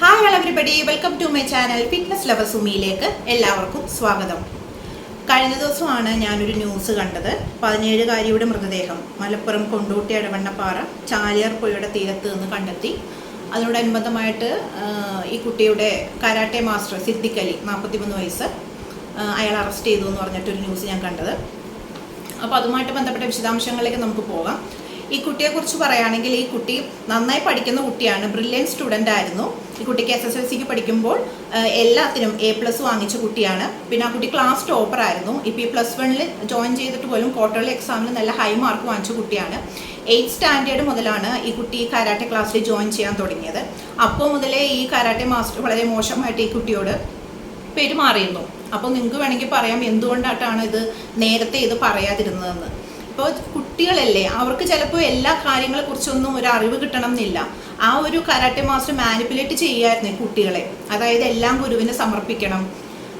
Hi hello everybody welcome to my channel fitness lover സുമിയിലേക്ക് എല്ലാവർക്കും സ്വാഗതം. കഴിഞ്ഞ ദിവസമാണ് ഞാനൊരു ന്യൂസ് കണ്ടത്. പതിനേഴുകാരിയുടെ മൃതദേഹം മലപ്പുറം കൊണ്ടോട്ടി അടവണ്ണപ്പാറ ചാലിയാർ പുഴയുടെ തീരത്ത് നിന്ന് കണ്ടെത്തി. അതിനോടനുബന്ധമായിട്ട് ഈ കുട്ടിയുടെ കരാട്ടെ മാസ്റ്റർ സിദ്ദിഖ് അലി നാൽപ്പത്തിമൂന്ന് വയസ്സ് അയാൾ അറസ്റ്റ് ചെയ്തു എന്ന് പറഞ്ഞിട്ടൊരു ന്യൂസ് ഞാൻ കണ്ടത്. അപ്പോൾ അതുമായിട്ട് ബന്ധപ്പെട്ട വിശദാംശങ്ങളിലേക്ക് നമുക്ക് പോകാം. ഈ കുട്ടിയെ കുറിച്ച് പറയുകയാണെങ്കിൽ ഈ കുട്ടി നന്നായി പഠിക്കുന്ന കുട്ടിയാണ്. ബ്രില്യൻ സ്റ്റുഡന്റ് ആയിരുന്നു. ഈ കുട്ടിക്ക് എസ് എസ് എൽ സിക്ക് പഠിക്കുമ്പോൾ എല്ലാത്തിനും എ പ്ലസ് വാങ്ങിച്ച കുട്ടിയാണ്. പിന്നെ ആ കുട്ടി ക്ലാസ് ടോപ്പർ ആയിരുന്നു. ഇപ്പോൾ ഈ പ്ലസ് വണ്ണിൽ ജോയിൻ ചെയ്തിട്ട് പോലും ക്വാർട്ടർലി എക്സാമിന് നല്ല ഹൈ മാർക്ക് വാങ്ങിച്ച കുട്ടിയാണ്. എയ്ത്ത് സ്റ്റാൻഡേർഡ് മുതലാണ് ഈ കുട്ടി കരാട്ടെ ക്ലാസ്സിൽ ജോയിൻ ചെയ്യാൻ തുടങ്ങിയത്. അപ്പോൾ മുതലേ ഈ കരാട്ടെ മാസ്റ്റർ വളരെ മോശമായിട്ട് ഈ കുട്ടിയോട് പെരുമാറിയിരുന്നു അപ്പോൾ നിങ്ങൾക്ക് വേണമെങ്കിൽ പറയാം എന്തുകൊണ്ടായിട്ടാണ് ഇത് നേരത്തെ ഇത് പറയാതിരുന്നതെന്ന്. ഇപ്പോൾ കുട്ടികളല്ലേ അവർക്ക് ചിലപ്പോൾ എല്ലാ കാര്യങ്ങളെ കുറിച്ചൊന്നും ഒരു അറിവ് കിട്ടണം എന്നില്ല ആ ഒരു കരാട്ടെ മാസ്റ്റർ മാനിപ്പുലേറ്റ് ചെയ്യായിരുന്നു കുട്ടികളെ. അതായത് എല്ലാം ഗുരുവിനെ സമർപ്പിക്കണം.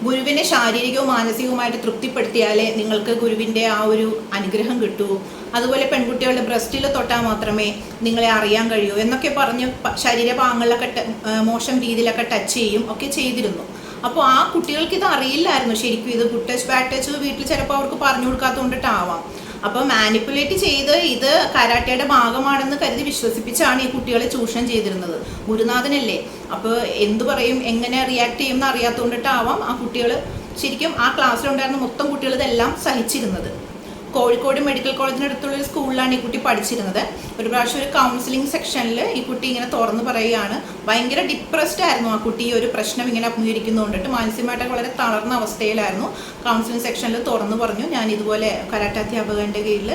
ഗുരുവിനെ ശാരീരികവും മാനസികവുമായിട്ട് തൃപ്തിപ്പെടുത്തിയാലേ നിങ്ങൾക്ക് ഗുരുവിന്റെ ആ ഒരു അനുഗ്രഹം കിട്ടൂ. അതുപോലെ പെൺകുട്ടികളുടെ ബ്രസ്റ്റിൽ തൊട്ടാൽ മാത്രമേ നിങ്ങളെ അറിയാൻ കഴിയൂ എന്നൊക്കെ പറഞ്ഞ് ശരീരഭാഗങ്ങളിലൊക്കെ മോശം രീതിയിലൊക്കെ ടച്ച് ചെയ്യും ഒക്കെ ചെയ്തിരുന്നു. അപ്പോൾ ആ കുട്ടികൾക്ക് ഇത് അറിയില്ലായിരുന്നു. ശരിക്കും ഇത് ഗുഡ് ടച്ച് വീട്ടിൽ ചിലപ്പോൾ അവർക്ക് പറഞ്ഞു കൊടുക്കാത്തതുകൊണ്ടിട്ടാവാം. അപ്പോൾ മാനിപ്പുലേറ്റ് ചെയ്ത് ഇത് കരാട്ടയുടെ ഭാഗമാണെന്ന് കരുതി വിശ്വസിപ്പിച്ചാണ് ഈ കുട്ടികളെ ചൂഷണം ചെയ്തിരുന്നത്. ഗുരുനാഥനല്ലേ? അപ്പോൾ എന്തു പറയും? എങ്ങനെ റിയാക്ട് ചെയ്യുമെന്ന് അറിയാത്തതുകൊണ്ടിട്ടാവാം ആ കുട്ടികൾ ശരിക്കും ആ ക്ലാസ്സിലുണ്ടായിരുന്ന മൊത്തം കുട്ടികൾ ഇതെല്ലാം സഹിച്ചിരുന്നത്. കോഴിക്കോട് മെഡിക്കൽ കോളേജിനടുത്തുള്ള ഒരു സ്കൂളിലാണ് ഈ കുട്ടി പഠിച്ചിരുന്നത്. ഒരു പ്രാവശ്യം ഒരു കൗൺസിലിംഗ് സെക്ഷനിൽ ഈ കുട്ടി ഇങ്ങനെ തുറന്നു പറയുകയാണ്. ഭയങ്കര ഡിപ്രസ്ഡ് ആയിരുന്നു ആ കുട്ടി. ഈ ഒരു പ്രശ്നം ഇങ്ങനെ അഭിമുഖീകരിക്കുന്നതുകൊണ്ടിട്ട് മാനസികമായിട്ട് വളരെ തളർന്ന അവസ്ഥയിലായിരുന്നു. കൗൺസിലിംഗ് സെക്ഷനിൽ തുറന്നു പറഞ്ഞു ഞാൻ ഇതുപോലെ കരാട്ട അധ്യാപകന്റെ കീഴിൽ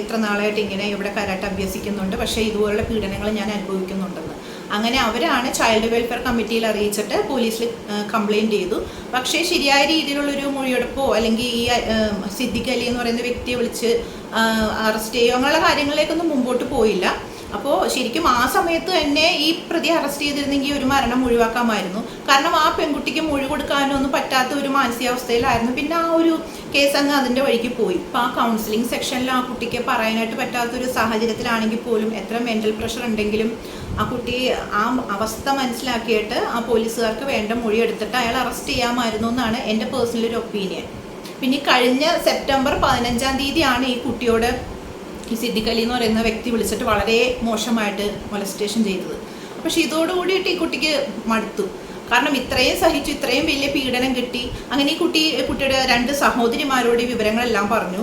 ഇത്ര നാളായിട്ട് ഇങ്ങനെ ഇവിടെ കരാട്ട അഭ്യസിക്കുന്നുണ്ട്. പക്ഷേ ഇതുപോലുള്ള പീഡനങ്ങൾ ഞാൻ അനുഭവിക്കുന്നുണ്ടെന്ന്. അങ്ങനെ അവരാണ് ചൈൽഡ് വെൽഫെയർ കമ്മിറ്റിയിൽ അറിയിച്ചിട്ട് പോലീസിൽ കംപ്ലയിന്റ് ചെയ്തു. പക്ഷേ ശരിയായ രീതിയിലുള്ളൊരു മൊഴിയെടുപ്പോ അല്ലെങ്കിൽ ഈ സിദ്ദിഖ് അലി എന്ന് പറയുന്ന വ്യക്തിയെ വിളിച്ച് അറസ്റ്റ് ചെയ്യുക അങ്ങനെയുള്ള കാര്യങ്ങളിലേക്കൊന്നും മുമ്പോട്ട് പോയില്ല. അപ്പോൾ ശരിക്കും ആ സമയത്ത് തന്നെ ഈ പ്രതി അറസ്റ്റ് ചെയ്തിരുന്നെങ്കിൽ ഒരു മരണം ഒഴിവാക്കാമായിരുന്നു. കാരണം ആ പെൺകുട്ടിക്ക് മൊഴി കൊടുക്കാനോ ഒന്നും പറ്റാത്ത ഒരു മാനസികാവസ്ഥയിലായിരുന്നു. പിന്നെ ആ ഒരു കേസ് അങ്ങ് അതിന്റെ വഴിക്ക് പോയി. ഇപ്പോൾ ആ കൗൺസിലിംഗ് സെക്ഷനിൽ ആ കുട്ടിക്ക് പറയാനായിട്ട് പറ്റാത്തൊരു സാഹചര്യത്തിലാണെങ്കിൽ പോലും എത്ര മെന്റൽ പ്രഷർ ഉണ്ടെങ്കിലും ആ കുട്ടി ആ അവസ്ഥ മനസ്സിലാക്കിയിട്ട് ആ പോലീസുകാർക്ക് വേണ്ട മൊഴി എടുത്തിട്ട് അയാൾ അറസ്റ്റ് ചെയ്യാമായിരുന്നു എന്നാണ് എന്റെ പേഴ്സണൽ ഒരു ഒപ്പീനിയൻ പിന്നെ കഴിഞ്ഞ സെപ്റ്റംബർ പതിനഞ്ചാം തീയതിയാണ് ഈ കുട്ടിയോട് ഈ സിദ്ദിഖ് അലി എന്ന് പറയുന്ന വ്യക്തി വിളിച്ചിട്ട് വളരെ മോശമായിട്ട് മൊലസ്റ്റേഷൻ ചെയ്തത്. പക്ഷെ ഇതോടുകൂടിയിട്ട് ഈ കുട്ടിക്ക് മടുത്തു. കാരണം ഇത്രയും സഹിച്ചു ഇത്രയും വലിയ പീഡനം കിട്ടി. അങ്ങനെ ഈ കുട്ടി കുട്ടിയുടെ രണ്ട് സഹോദരിമാരോട് ഈ വിവരങ്ങളെല്ലാം പറഞ്ഞു.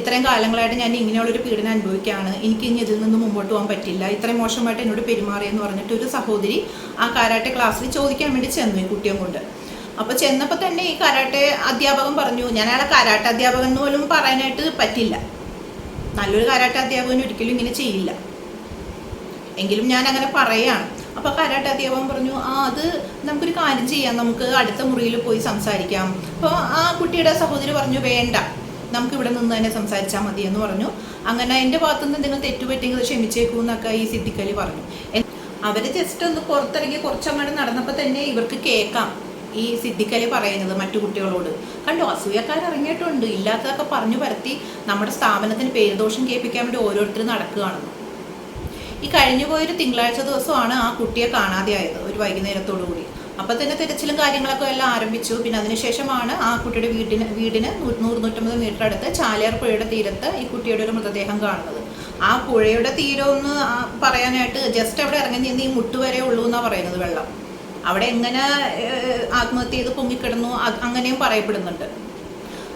ഇത്രയും കാലങ്ങളായിട്ട് ഞാൻ ഇങ്ങനെയുള്ളൊരു പീഡനം അനുഭവിക്കുകയാണ്. എനിക്ക് ഇനി ഇതിൽ നിന്ന് മുമ്പോട്ട് പോകാൻ പറ്റില്ല. ഇത്രയും മോശമായിട്ട് എന്നോട് പെരുമാറിയെന്ന് പറഞ്ഞിട്ട് ഒരു സഹോദരി ആ കാരാട്ടെ ക്ലാസ്സിൽ ചോദിക്കാൻ വേണ്ടി ചെന്നു ഈ കുട്ടിയും കൊണ്ട്. അപ്പോൾ ചെന്നപ്പോൾ തന്നെ ഈ കരാട്ടെ അധ്യാപകൻ പറഞ്ഞു ഞാൻ അയാളെ കരാട്ടെ അധ്യാപകൻ എന്ന് പോലും പറയാനായിട്ട് പറ്റില്ല. നല്ലൊരു കാരാട്ട അധ്യാപകൻ ഒരിക്കലും ഇങ്ങനെ ചെയ്യില്ല. എങ്കിലും ഞാൻ അങ്ങനെ പറയാണ്. അപ്പോൾ കാരാട്ട അധ്യാപകൻ പറഞ്ഞു ആ അത് നമുക്കൊരു കാര്യം ചെയ്യാം. നമുക്ക് അടുത്ത മുറിയിൽ പോയി സംസാരിക്കാം. അപ്പോൾ ആ കുട്ടിയുടെ സഹോദരി പറഞ്ഞു വേണ്ട. നമുക്ക് ഇവിടെ നിന്ന് തന്നെ സംസാരിച്ചാൽ മതി എന്ന് പറഞ്ഞു. അങ്ങനെ എന്റെ ഭാഗത്തുനിന്ന് എന്തെങ്കിലും തെറ്റുപറ്റെങ്കിൽ ക്ഷമിച്ചേക്കൂ എന്നൊക്കെ ഈ സിദ്ധിക്കലി പറഞ്ഞു. അവർ ജസ്റ്റ് ഒന്ന് പുറത്തിറങ്ങി കുറച്ചങ്ങോട്ട് നടന്നപ്പോൾ തന്നെ ഇവർക്ക് കേൾക്കാം. ഈ സിദ്ധിക്കലി പറയുന്നത് മറ്റു കുട്ടികളോട്. കണ്ടോ അസൂയക്കാർ ഇറങ്ങിയിട്ടുണ്ട് ഇല്ലാത്തതൊക്കെ പറഞ്ഞു പരത്തി നമ്മുടെ സ്ഥാപനത്തിന് പേരുദോഷം കേൾപ്പിക്കാൻ വേണ്ടി ഓരോരുത്തർ നടക്കുകയാണെന്ന് ഈ കഴിഞ്ഞു പോയൊരു തിങ്കളാഴ്ച ദിവസമാണ് ആ കുട്ടിയെ കാണാതെയായത് ഒരു വൈകുന്നേരത്തോടു കൂടി. അപ്പോൾ തന്നെ തിരച്ചിലും കാര്യങ്ങളൊക്കെ എല്ലാം ആരംഭിച്ചു. പിന്നെ അതിനുശേഷമാണ് ആ കുട്ടിയുടെ വീടിന് വീടിന് നൂറ് നൂറ്റമ്പത് മീറ്റർ അടുത്ത് ചാലിയാർ പുഴയുടെ തീരത്ത് ഈ കുട്ടിയുടെ ഒരു മൃതദേഹം കാണുന്നത്. ആ പുഴയുടെ തീരം ഒന്ന് പറയാനായിട്ട് ജസ്റ്റ് അവിടെ ഇറങ്ങി നിന്ന് ഈ മുട്ട് വരെ ഉള്ളൂ എന്നാണ് പറയുന്നത് വെള്ളം. അവിടെ എങ്ങനെ ആത്മഹത്യ ചെയ്ത് പൊങ്ങിക്കിടന്നു അങ്ങനെയും പറയപ്പെടുന്നുണ്ട്.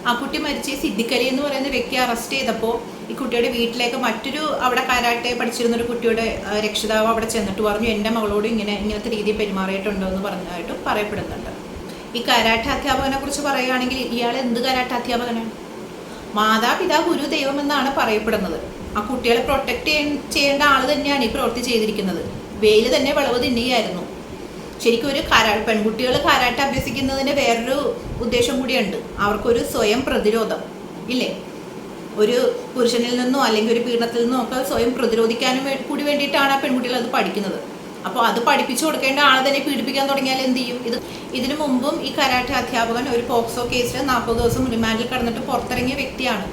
ആ കുട്ടി മരിച്ച് സിദ്ധിക്കലി എന്ന് പറയുന്ന വ്യക്തി അറസ്റ്റ് ചെയ്തപ്പോൾ ഈ കുട്ടിയുടെ വീട്ടിലേക്ക് മറ്റൊരു അവിടെ കാരാട്ടെ പഠിച്ചിരുന്ന ഒരു കുട്ടിയുടെ രക്ഷിതാവ് അവിടെ ചെന്നിട്ട് പറഞ്ഞു എന്റെ മകളോട് ഇങ്ങനെ ഇങ്ങനത്തെ രീതിയിൽ പെരുമാറിയിട്ടുണ്ടോ? എന്ന് പറഞ്ഞതായിട്ട് പറയപ്പെടുന്നുണ്ട്. ഈ കരാട്ടെ അധ്യാപകനെ കുറിച്ച് പറയുകയാണെങ്കിൽ ഇയാൾ എന്ത് കരാട്ടെ അധ്യാപകനാണ്? മാതാപിതാ ഗുരു ദൈവം എന്നാണ് പറയപ്പെടുന്നത്. ആ കുട്ടികളെ പ്രൊട്ടക്ട് ചെയ്യേണ്ട ആൾ തന്നെയാണ് ഈ പ്രവൃത്തി ചെയ്തിരിക്കുന്നത്. വെയിൽ തന്നെ വിളവ് തിന്നുകയായിരുന്നു. ശരിക്കും ഒരു കരാ പെൺകുട്ടികൾ കാരാട്ട് അഭ്യസിക്കുന്നതിന് വേറൊരു ഉദ്ദേശം കൂടിയുണ്ട്. അവർക്കൊരു സ്വയം പ്രതിരോധം. ഇല്ലേ? ഒരു പുരുഷനിൽ നിന്നോ അല്ലെങ്കിൽ ഒരു പീഡനത്തിൽ നിന്നോ ഒക്കെ സ്വയം പ്രതിരോധിക്കാനും കൂടി വേണ്ടിയിട്ടാണ് ആ പെൺകുട്ടികൾ അത് പഠിക്കുന്നത്. അപ്പോൾ അത് പഠിപ്പിച്ചു കൊടുക്കേണ്ട ആളെ തന്നെ പീഡിപ്പിക്കാൻ തുടങ്ങിയാൽ എന്ത് ചെയ്യും? ഇത് ഇതിനു മുമ്പും ഈ കരാട്ടെ അധ്യാപകൻ ഒരു പോക്സോ കേസിൽ നാൽപ്പത് ദിവസം റിമാൻഡിൽ കടന്നിട്ട് പുറത്തിറങ്ങിയ വ്യക്തിയാണ്.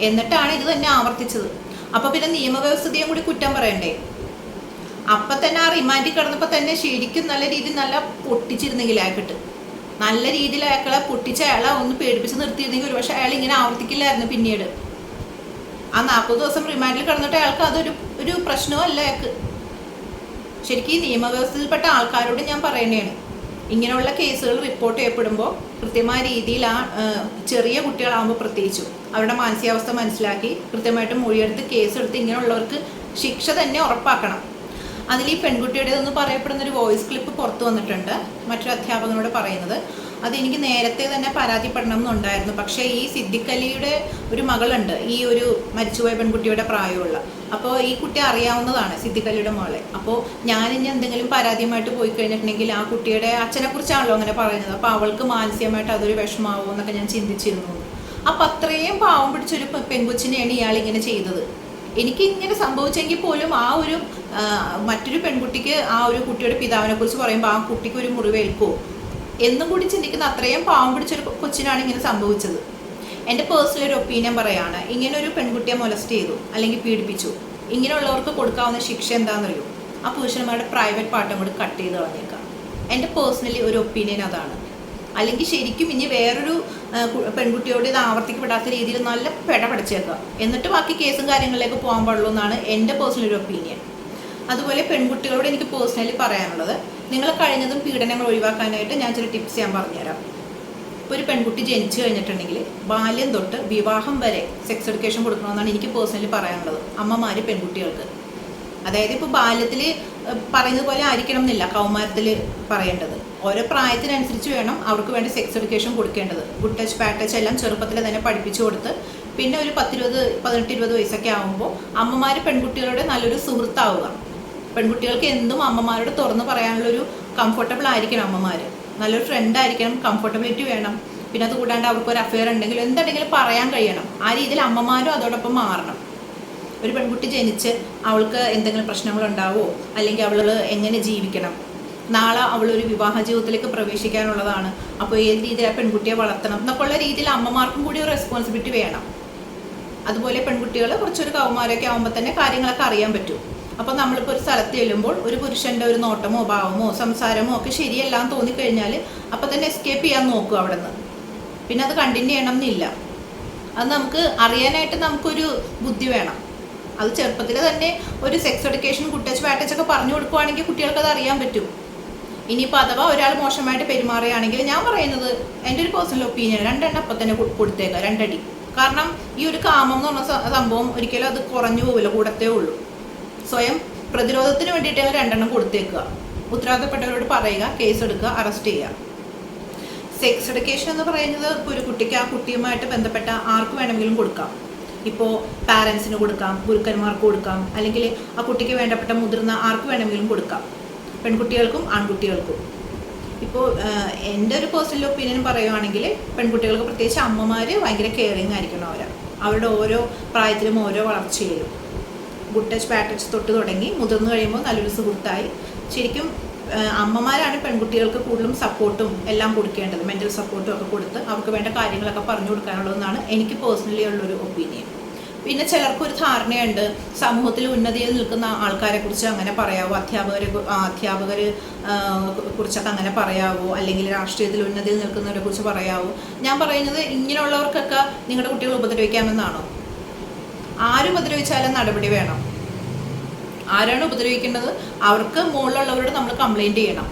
എന്നിട്ടാണ് ഇത് തന്നെ ആവർത്തിച്ചത്. അപ്പോൾ പിന്നെ നിയമവ്യവസ്ഥയും കൂടി കുറ്റം പറയണ്ടേ? അപ്പം തന്നെ ആ റിമാൻഡിൽ കിടന്നപ്പോൾ തന്നെ ശരിക്കും നല്ല രീതിയിൽ നല്ല പൊട്ടിച്ചിരുന്നെങ്കിൽ അയാൾക്കിട്ട്. നല്ല രീതിയിൽ അയാളെ പൊട്ടിച്ച് അയാളെ ഒന്ന് പേടിപ്പിച്ച് നിർത്തിയിരുന്നെങ്കിൽ ഒരുപക്ഷെ അയാൾ ഇങ്ങനെ ആവർത്തിക്കില്ലായിരുന്നു പിന്നീട്. ആ നാൽപ്പത് ദിവസം റിമാൻഡിൽ കിടന്നിട്ട് അയാൾക്ക് അതൊരു ഒരു പ്രശ്നമല്ല അയാൾക്ക്. ശരിക്കും ഈ നിയമവ്യവസ്ഥയിൽപ്പെട്ട ആൾക്കാരോട് ഞാൻ പറയണേണ്. ഇങ്ങനെയുള്ള കേസുകൾ റിപ്പോർട്ട് ചെയ്യപ്പെടുമ്പോൾ കൃത്യമായ രീതിയിൽ ആ, ചെറിയ കുട്ടികളാകുമ്പോൾ പ്രത്യേകിച്ചും അവരുടെ മാനസികാവസ്ഥ മനസ്സിലാക്കി കൃത്യമായിട്ട് മൊഴിയെടുത്ത് കേസെടുത്ത് ഇങ്ങനെയുള്ളവർക്ക് ശിക്ഷ തന്നെ ഉറപ്പാക്കണം. അതിൽ ഈ പെൺകുട്ടിയുടേതെന്ന് പറയപ്പെടുന്ന ഒരു വോയിസ് ക്ലിപ്പ് പുറത്തു വന്നിട്ടുണ്ട് മറ്റൊരു അധ്യാപകനോട് പറയുന്നത്. അത് എനിക്ക് നേരത്തെ തന്നെ പരാതിപ്പെടണം എന്നുണ്ടായിരുന്നു. പക്ഷേ ഈ സിദ്ധിക്കലിയുടെ ഒരു മകളുണ്ട്. ഈ ഒരു മരിച്ചുപോയ പെൺകുട്ടിയുടെ പ്രായമുള്ള. അപ്പോൾ ഈ കുട്ടി അറിയാവുന്നതാണ് സിദ്ധിക്കലിയുടെ മകളെ അപ്പോൾ ഞാൻ ഇനി എന്തെങ്കിലും പരാതിയുമായിട്ട് പോയി കഴിഞ്ഞിട്ടുണ്ടെങ്കിൽ ആ കുട്ടിയുടെ അച്ഛനെ കുറിച്ചാണല്ലോ അങ്ങനെ പറയുന്നത്. അപ്പോൾ അവൾക്ക് മാനസികമായിട്ട് അതൊരു വിഷമാവോ എന്നൊക്കെ ഞാൻ ചിന്തിച്ചിരുന്നു. അപ്പം അത്രയും പാവം പിടിച്ചൊരു പെൺകൊച്ചിനെയാണ് ഇയാൾ ഇങ്ങനെ ചെയ്തത്. എനിക്ക് ഇങ്ങനെ സംഭവിച്ചെങ്കിൽ പോലും ആ ഒരു മറ്റൊരു പെൺകുട്ടിക്ക് ആ ഒരു കുട്ടിയുടെ പിതാവിനെ കുറിച്ച് പറയുമ്പോൾ ആ കുട്ടിക്ക് ഒരു മുറിവേൽക്കുമോ എന്നും കൂടി ചിന്തിക്കുന്ന അത്രയും പാവം പിടിച്ചൊരു കൊച്ചിനാണ് ഇങ്ങനെ സംഭവിച്ചത്. എന്റെ പേഴ്സണൽ ഒരു ഒപ്പീനിയൻ പറയാണ് ഇങ്ങനെ ഒരു പെൺകുട്ടിയെ മൊലസ്റ്റ് ചെയ്തു അല്ലെങ്കിൽ പീഡിപ്പിച്ചു. ഇങ്ങനെയുള്ളവർക്ക് കൊടുക്കാവുന്ന ശിക്ഷ എന്താണെന്നറിയോ? ആ പുരുഷന്മാരുടെ പ്രൈവറ്റ് പാർട്ടും കൂടി കട്ട് ചെയ്ത് കളഞ്ഞേക്കാം. എന്റെ പേഴ്സണലി ഒരു ഒപ്പീനിയൻ അതാണ്. അല്ലെങ്കിൽ ശരിക്കും ഇനി വേറൊരു പെൺകുട്ടിയോട് ഇത് ആവർത്തിക്കപ്പെടാത്ത രീതിയിൽ നല്ല പെട പഠിച്ചേക്കുക. എന്നിട്ട് ബാക്കി കേസും കാര്യങ്ങളിലേക്ക് പോകാൻ പാടുള്ളൂ എന്നാണ് എന്റെ പേഴ്സണൽ ഒരു ഒപ്പീനിയൻ അതുപോലെ പെൺകുട്ടികളോട് എനിക്ക് പേഴ്സണലി പറയാനുള്ളത് നിങ്ങൾ കഴിഞ്ഞതും പീഡനങ്ങൾ ഒഴിവാക്കാനായിട്ട് ഞാൻ ചില ടിപ്സ് ഞാൻ പറഞ്ഞുതരാം. ഇപ്പോൾ ഒരു പെൺകുട്ടി ജനിച്ചു കഴിഞ്ഞിട്ടുണ്ടെങ്കിൽ ബാല്യം തൊട്ട് വിവാഹം വരെ സെക്സ് എഡ്യൂക്കേഷൻ കൊടുക്കണമെന്നാണ് എനിക്ക് പേഴ്സണലി പറയാനുള്ളത് അമ്മമാർ പെൺകുട്ടികൾക്ക്. അതായത് ഇപ്പോൾ ബാല്യത്തിൽ പറയുന്നത് പോലെ ആയിരിക്കണം എന്നില്ല കൗമാരത്തിൽ പറയേണ്ടത്. ഓരോ പ്രായത്തിനനുസരിച്ച് വേണം അവർക്ക് വേണ്ടി സെക്സ് എഡ്യൂക്കേഷൻ കൊടുക്കേണ്ടത്. ഗുഡ് ടച്ച് ബാഡ് ടച്ച് എല്ലാം ചെറുപ്പത്തിൽ തന്നെ പഠിപ്പിച്ചു കൊടുത്ത് പിന്നെ ഒരു പത്തിരുപത് പതിനെട്ട് ഇരുപത് വയസ്സൊക്കെ ആകുമ്പോൾ അമ്മമാർ പെൺകുട്ടികളുടെ നല്ലൊരു സുഹൃത്താവുക. പെൺകുട്ടികൾക്ക് എന്തും അമ്മമാരോട് തുറന്ന് പറയാനുള്ളൊരു കംഫർട്ടബിൾ ആയിരിക്കണം അമ്മമാർ നല്ലൊരു ഫ്രണ്ട് ആയിരിക്കണം കംഫർട്ടബിലിറ്റി വേണം. പിന്നെ അത് കൂടാണ്ട് അവർക്ക് ഒരു അഫെയർ ഉണ്ടെങ്കിലും എന്തുണ്ടെങ്കിലും പറയാൻ കഴിയണം. ആ രീതിയിൽ അമ്മമാരും അതോടൊപ്പം മാറണം. ഒരു പെൺകുട്ടി ജനിച്ച് അവൾക്ക് എന്തെങ്കിലും പ്രശ്നങ്ങൾ ഉണ്ടാവോ അല്ലെങ്കിൽ അവൾ എങ്ങനെ ജീവിക്കണം? നാളെ അവൾ ഒരു വിവാഹ ജീവിതത്തിലേക്ക് പ്രവേശിക്കാനുള്ളതാണ്. അപ്പോൾ ഏത് രീതിയിൽ ആ പെൺകുട്ടിയെ വളർത്തണം എന്നൊക്കെ ഉള്ള രീതിയിൽ അമ്മമാർക്കും കൂടി ഒരു റെസ്പോൺസിബിലിറ്റി വേണം. അതുപോലെ പെൺകുട്ടികൾ കുറച്ചൊരു കൗമാരൊക്കെ ആകുമ്പോൾ തന്നെ കാര്യങ്ങളൊക്കെ അറിയാൻ പറ്റും. അപ്പോൾ നമ്മളിപ്പോൾ ഒരു സ്ഥലത്ത് ചെല്ലുമ്പോൾ ഒരു പുരുഷന്റെ ഒരു നോട്ടമോ ഭാവമോ സംസാരമോ ഒക്കെ ശരിയല്ല എന്ന് തോന്നിക്കഴിഞ്ഞാൽ അപ്പോൾ തന്നെ എസ്കേപ്പ് ചെയ്യാൻ നോക്കും അവിടെ നിന്ന് പിന്നെ അത് കണ്ടിന്യൂ ചെയ്യണം എന്നില്ല. അത് നമുക്ക് അറിയാനായിട്ട് നമുക്കൊരു ബുദ്ധി വേണം. അത് ചെറുപ്പത്തിൽ തന്നെ ഒരു സെക്സ് എഡ്യൂക്കേഷൻ കുട്ടച്ച് ഒക്കെ പറഞ്ഞു കൊടുക്കുവാണെങ്കിൽ കുട്ടികൾക്ക് അത് അറിയാൻ പറ്റും. ഇനിയിപ്പോൾ അഥവാ ഒരാൾ മോശമായിട്ട് പെരുമാറുകയാണെങ്കിൽ ഞാൻ പറയുന്നത് എന്റെ ഒരു പേഴ്സണൽ ഒപ്പീനിയൻ രണ്ടെണ്ണം അപ്പം തന്നെ കൊടുത്തേക്ക രണ്ടടി. കാരണം ഈ ഒരു കാമം എന്ന് പറഞ്ഞ സംഭവം ഒരിക്കലും അത് കുറഞ്ഞു പോവില്ല കൂടത്തേ ഉള്ളൂ. സ്വയം പ്രതിരോധത്തിന് വേണ്ടിയിട്ട് രണ്ടെണ്ണം കൊടുത്തേക്കുക ഉത്തരവാദിത്തപ്പെട്ടവരോട് പറയുക കേസ് എടുക്കുക അറസ്റ്റ് ചെയ്യുക. സെക്സ് എഡ്യൂക്കേഷൻ എന്ന് പറയുന്നത് ഇപ്പോൾ ഒരു കുട്ടിക്ക് ആ കുട്ടിയുമായിട്ട് ബന്ധപ്പെട്ട ആർക്ക് വേണമെങ്കിലും കൊടുക്കാം. ഇപ്പോൾ പാരൻസിന് കൊടുക്കാം ഗുരുക്കന്മാർക്ക് കൊടുക്കാം അല്ലെങ്കിൽ ആ കുട്ടിക്ക് വേണ്ടപ്പെട്ട മുതിർന്ന ആർക്ക് വേണമെങ്കിലും കൊടുക്കാം. പെൺകുട്ടികൾക്കും ആൺകുട്ടികൾക്കും. ഇപ്പോൾ എന്റെ ഒരു പേഴ്സണൽ ഒപ്പീനിയൻ പറയുവാണെങ്കിൽ പെൺകുട്ടികൾക്ക് പ്രത്യേകിച്ച് അമ്മമാർ ഭയങ്കര കെയറിങ് ആയിരിക്കണം അവർ അവരുടെ ഓരോ പ്രായത്തിലും ഓരോ വളർച്ചയിലും. ഗുഡ് ടച്ച് ബാഡ് ടച്ച് തൊട്ട് തുടങ്ങി മുതിർന്നു കഴിയുമ്പോൾ നല്ലൊരു സുഹൃത്തായി. ശരിക്കും അമ്മമാരാണ് പെൺകുട്ടികൾക്ക് കൂടുതലും സപ്പോർട്ടും എല്ലാം കൊടുക്കേണ്ടത്. മെന്റൽ സപ്പോർട്ടും ഒക്കെ കൊടുത്ത് അവർക്ക് വേണ്ട കാര്യങ്ങളൊക്കെ പറഞ്ഞു കൊടുക്കാനുള്ളതെന്നാണ് എനിക്ക് പേഴ്സണലി ഉള്ളൊരു ഒപ്പീനിയൻ പിന്നെ ചിലർക്കൊരു ധാരണയുണ്ട്. സമൂഹത്തിൽ ഉന്നതിയിൽ നിൽക്കുന്ന ആൾക്കാരെ കുറിച്ച് അങ്ങനെ പറയാവോ? അധ്യാപകരെ അധ്യാപകര് കുറിച്ചൊക്കെ അങ്ങനെ പറയാവോ? അല്ലെങ്കിൽ രാഷ്ട്രീയത്തിൽ ഉന്നതിയിൽ നിൽക്കുന്നവരെ കുറിച്ച് പറയാവോ? ഞാൻ പറയുന്നത് ഇങ്ങനെയുള്ളവർക്കൊക്കെ നിങ്ങളുടെ കുട്ടികൾ ഉപദ്രവിക്കാമെന്നാണോ? ആരും ഉപദ്രവിച്ചാലും നടപടി വേണം. ആരാണ് ഉപദ്രവിക്കേണ്ടത്? അവർക്ക് മുകളിലുള്ളവരോട് നമ്മൾ കംപ്ലൈന്റ് ചെയ്യണം.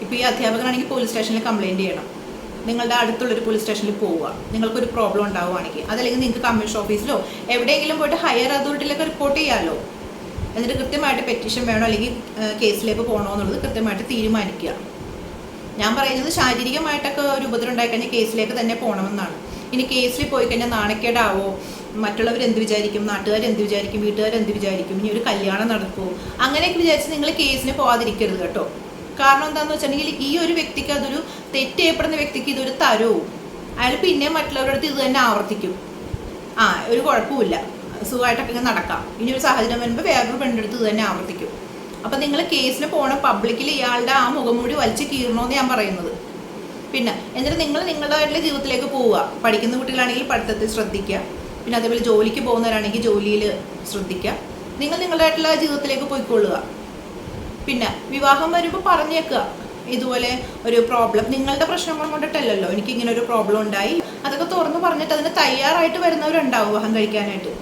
ഇപ്പോൾ ഈ അധ്യാപകനാണെങ്കിൽ പോലീസ് സ്റ്റേഷനിൽ കംപ്ലൈന്റ് ചെയ്യണം. നിങ്ങളുടെ അടുത്തുള്ള ഒരു പോലീസ് സ്റ്റേഷനിൽ പോവുക. നിങ്ങൾക്കൊരു പ്രോബ്ലം ഉണ്ടാവുകയാണെങ്കിൽ അതല്ലെങ്കിൽ നിങ്ങൾക്ക് കമ്മീഷൻ ഓഫീസിലോ എവിടെയെങ്കിലും പോയിട്ട് ഹയർ അതോറിറ്റിയിലൊക്കെ റിപ്പോർട്ട് ചെയ്യാമല്ലോ എന്നിട്ട് കൃത്യമായിട്ട് പെറ്റീഷൻ വേണോ അല്ലെങ്കിൽ കേസിലേക്ക് പോകണോ എന്നുള്ളത് കൃത്യമായിട്ട് തീരുമാനിക്കുക. ഞാൻ പറയുന്നത് ശാരീരികമായിട്ടൊക്കെ ഒരു ഉപദ്രവം ഉണ്ടായിക്കഴിഞ്ഞാൽ കേസിലേക്ക് തന്നെ പോകണമെന്നാണ് ഇനി കേസിൽ പോയി കഴിഞ്ഞാൽ നാണക്കേടാവോ? മറ്റുള്ളവർ എന്ത് വിചാരിക്കും? നാട്ടുകാർ എന്ത് വിചാരിക്കും? വീട്ടുകാർ എന്ത് വിചാരിക്കും? ഇനി ഒരു കല്യാണം നടക്കുമോ അങ്ങനെയൊക്കെ വിചാരിച്ച് നിങ്ങൾ കേസിന് പോകാതിരിക്കരുത് കേട്ടോ. കാരണം എന്താണെന്ന് വെച്ചിട്ടുണ്ടെങ്കിൽ ഈ ഒരു വ്യക്തിക്ക് അതൊരു തെറ്റ് ചെയ്യപ്പെടുന്ന വ്യക്തിക്ക് ഇതൊരു തരവും. അയാൾ പിന്നെ മറ്റുള്ളവരുടെ അടുത്ത് ഇത് തന്നെ ആവർത്തിക്കും. ആ ഒരു കുഴപ്പമില്ല സുഖമായിട്ടൊക്കെ ഇങ്ങനെ നടക്കാം. ഇനി ഒരു സാഹചര്യം വരുമ്പോൾ വേറൊരു പെണ്ണെടുത്ത് ഇത് തന്നെ ആവർത്തിക്കും. അപ്പം നിങ്ങൾ കേസിന് പോണ പബ്ലിക്കിൽ ഇയാളുടെ ആ മുഖംമൂടി വലിച്ചു കീറണമെന്ന് ഞാൻ പറയുന്നത്. പിന്നെ എന്നിട്ട് നിങ്ങൾ നിങ്ങളുടേതായിട്ടുള്ള ജീവിതത്തിലേക്ക് പോവുക. പഠിക്കുന്ന കുട്ടികളാണെങ്കിൽ പഠിത്തത്തിൽ ശ്രദ്ധിക്കുക. പിന്നെ അതേപോലെ ജോലിക്ക് പോകുന്നവരാണെങ്കിൽ ജോലിയിൽ ശ്രദ്ധിക്കുക. നിങ്ങൾ നിങ്ങളുടേതായിട്ടുള്ള ജീവിതത്തിലേക്ക് പോയിക്കൊള്ളുക. പിന്നെ വിവാഹം വരുമ്പോൾ പറഞ്ഞേക്കുക. ഇതുപോലെ ഒരു പ്രോബ്ലം നിങ്ങളുടെ പ്രശ്നങ്ങൾ കൊണ്ടിട്ടല്ലല്ലോ. എനിക്ക് ഇങ്ങനെ ഒരു പ്രോബ്ലം ഉണ്ടായി. അതൊക്കെ തുറന്ന് പറഞ്ഞിട്ട് അതിന് തയ്യാറായിട്ട് വരുന്നവരുണ്ടാവും വിവാഹം കഴിക്കാനായിട്ട്.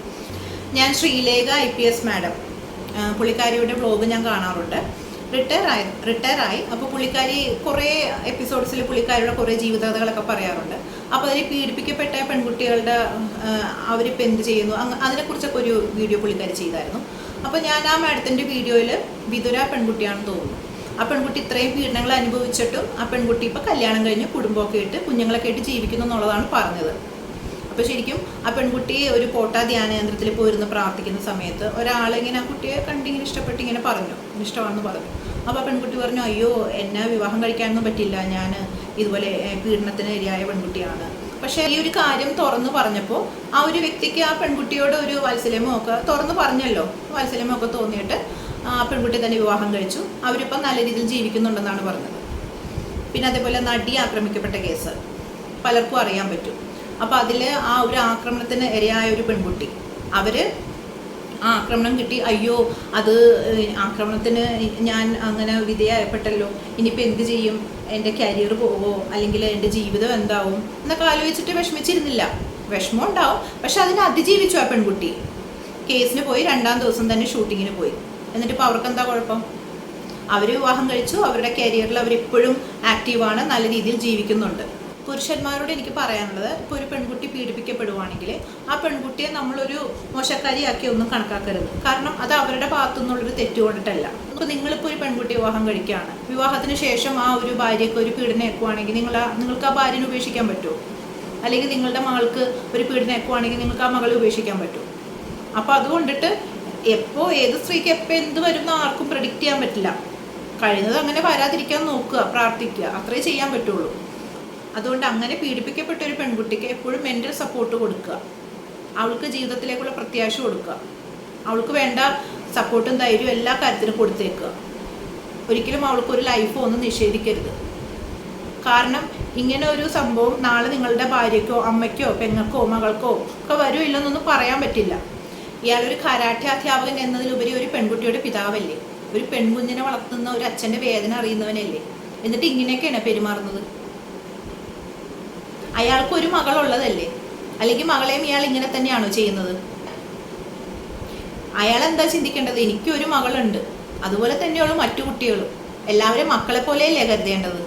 ഞാൻ Sreelekha I P S madam പുള്ളിക്കാരിയുടെ blog ഞാൻ കാണാറുണ്ട്. റിട്ടയർ ആയി റിട്ടയർ ആയി. അപ്പോൾ പുള്ളിക്കാരി കുറേ എപ്പിസോഡ്സിൽ പുള്ളിക്കാരിയുടെ കുറേ ജീവിതകഥകളൊക്കെ പറയാറുണ്ട്. അപ്പോൾ അതിൽ പീഡിപ്പിക്കപ്പെട്ട പെൺകുട്ടികളുടെ അവരിപ്പോൾ എന്ത് ചെയ്യുന്നു? അതിനെക്കുറിച്ചൊക്കെ ഒരു വീഡിയോ പുള്ളിക്കാരി ചെയ്തായിരുന്നു. അപ്പോൾ ഞാൻ ആ മാഡത്തിന്റെ വീഡിയോയിൽ വിതുര പെൺകുട്ടിയാണെന്ന് തോന്നുന്നു. ആ പെൺകുട്ടി ഇത്രയും പീഡനങ്ങൾ അനുഭവിച്ചിട്ടും ആ പെൺകുട്ടി ഇപ്പോൾ കല്യാണം കഴിഞ്ഞ് കുടുംബമൊക്കെ ഇട്ട് കുഞ്ഞുങ്ങളൊക്കെ ആയിട്ട് ജീവിക്കുന്നു എന്നുള്ളതാണ് പറഞ്ഞത്. അപ്പോൾ ശരിക്കും ആ പെൺകുട്ടി ഒരു പോട്ടാ ധ്യാന കേന്ദ്രത്തിൽ പോയിരുന്ന് പ്രാർത്ഥിക്കുന്ന സമയത്ത് ഒരാളിങ്ങനെ ആ കുട്ടിയെ കണ്ടിങ്ങനെ ഇഷ്ടപ്പെട്ട് ഇങ്ങനെ പറഞ്ഞു. ഇഷ്ടമാണെന്ന് പറഞ്ഞു. അപ്പോൾ ആ പെൺകുട്ടി പറഞ്ഞു അയ്യോ എന്നെ വിവാഹം കഴിക്കാനൊന്നും പറ്റില്ല. ഞാൻ ഇതുപോലെ പീഡനത്തിന് ഇരയായ പെൺകുട്ടിയാണ്. പക്ഷേ ഈ ഒരു കാര്യം തുറന്നു പറഞ്ഞപ്പോൾ ആ ഒരു വ്യക്തിക്ക് ആ പെൺകുട്ടിയോട് ഒരു വാത്സല്യമോ ഒക്കെ തുറന്നു പറഞ്ഞല്ലോ. വാത്സല്യമോ ഒക്കെ തോന്നിയിട്ട് ആ പെൺകുട്ടി തന്നെ വിവാഹം കഴിച്ചു. അവരിപ്പം നല്ല രീതിയിൽ ജീവിക്കുന്നുണ്ടെന്നാണ് പറഞ്ഞത്. പിന്നെ അതേപോലെ നടി ആക്രമിക്കപ്പെട്ട കേസ്. പലർക്കും അറിയാൻ പറ്റും. അപ്പോൾ അതിൽ ആ ഒരു ആക്രമണത്തിന് ഇരയായ ഒരു പെൺകുട്ടി അവർ ആ ആക്രമണം കിട്ടി. അയ്യോ അത് ആക്രമണത്തിന് ഞാൻ അങ്ങനെ വിധേയപ്പെട്ടല്ലോ ഇനിയിപ്പോൾ എന്ത് ചെയ്യും? എന്റെ കരിയർ പോവോ? അല്ലെങ്കിൽ എന്റെ ജീവിതം എന്താവും? എന്നൊക്കെ ആലോചിച്ചിട്ട് വിഷമിച്ചിരുന്നില്ല. വിഷമം ഉണ്ടാവും. പക്ഷെ അതിനെ അതിജീവിച്ചു ആ പെൺകുട്ടി. കേസിന് പോയി രണ്ടാം ദിവസം തന്നെ ഷൂട്ടിങ്ങിന് പോയി. എന്നിട്ട് ഇപ്പോൾ അവർക്ക് എന്താ കുഴപ്പം? അവർ വിവാഹം കഴിച്ചു. അവരുടെ കരിയറിൽ അവരിപ്പോഴും ആക്റ്റീവാണ് നല്ല രീതിയിൽ ജീവിക്കുന്നുണ്ട്. പുരുഷന്മാരോട് എനിക്ക് പറയാനുള്ളത് ഇപ്പോൾ ഒരു പെൺകുട്ടി പീഡിപ്പിക്കപ്പെടുവാണെങ്കിൽ ആ പെൺകുട്ടിയെ നമ്മളൊരു മോശക്കാരിയാക്കി ഒന്നും കണക്കാക്കരുത്. കാരണം അത് അവരുടെ ഭാഗത്തു നിന്നുള്ളൊരു തെറ്റ് കൊണ്ടിട്ടല്ല. ഇപ്പോൾ നിങ്ങളിപ്പോൾ ഒരു പെൺകുട്ടി വിവാഹം കഴിക്കുകയാണ്. വിവാഹത്തിന് ശേഷം ആ ഒരു ഭാര്യയ്ക്ക് ഒരു പീഡനം ഏക്കുവാണെങ്കിൽ നിങ്ങൾ നിങ്ങൾക്ക് ആ ഭാര്യനെ ഉപേക്ഷിക്കാൻ പറ്റുമോ? അല്ലെങ്കിൽ നിങ്ങളുടെ മകൾക്ക് ഒരു പീഡനം ഏക്കുവാണെങ്കിൽ നിങ്ങൾക്ക് ആ മകളെ ഉപേക്ഷിക്കാൻ പറ്റുമോ? അപ്പോൾ അതുകൊണ്ടിട്ട് എപ്പോൾ ഏത് സ്ത്രീക്ക് എപ്പോൾ എന്ത് വരും ആർക്കും പ്രഡിക്റ്റ് ചെയ്യാൻ പറ്റില്ല. കഴിയുന്നത് അങ്ങനെ വരാതിരിക്കാൻ നോക്കുക പ്രാർത്ഥിക്കുക. അത്രേ ചെയ്യാൻ പറ്റുള്ളൂ. അതുകൊണ്ട് അങ്ങനെ പീഡിപ്പിക്കപ്പെട്ട ഒരു പെൺകുട്ടിക്ക് എപ്പോഴും മെന്റൽ സപ്പോർട്ട് കൊടുക്കുക. അവൾക്ക് ജീവിതത്തിലേക്കുള്ള പ്രത്യാശ കൊടുക്കുക. അവൾക്ക് വേണ്ട സപ്പോർട്ടും ധൈര്യവും എല്ലാ കാര്യത്തിനും കൊടുത്തേക്കുക. ഒരിക്കലും അവൾക്ക് ഒരു ലൈഫോ ഒന്നും നിഷേധിക്കരുത്. കാരണം ഇങ്ങനെ ഒരു സംഭവം നാളെ നിങ്ങളുടെ ഭാര്യയ്ക്കോ അമ്മയ്ക്കോ പെങ്ങൾക്കോ മകൾക്കോ ഒക്കെ വരുമോ ഇല്ലെന്നൊന്നും പറയാൻ പറ്റില്ല. ഇയാളൊരു കരാട്ടെ അധ്യാപകൻ എന്നതിലുപരി ഒരു പെൺകുട്ടിയുടെ പിതാവല്ലേ? ഒരു പെൺകുഞ്ഞിനെ വളർത്തുന്ന ഒരു അച്ഛന്റെ വേദന അറിയുന്നവനല്ലേ? എന്നിട്ട് ഇങ്ങനെയൊക്കെയാണ് പെരുമാറുന്നത്. അയാൾക്ക് ഒരു മകളുള്ളതല്ലേ? അല്ലെങ്കിൽ മകളെയും ഇയാൾ ഇങ്ങനെ തന്നെയാണോ ചെയ്യുന്നത്? അയാൾ എന്താ ചിന്തിക്കേണ്ടത്? എനിക്കൊരു മകളുണ്ട്. അതുപോലെ തന്നെയുള്ളൂ മറ്റു കുട്ടികളും. എല്ലാവരും മക്കളെ പോലെയല്ലേ കരുതേണ്ടത്?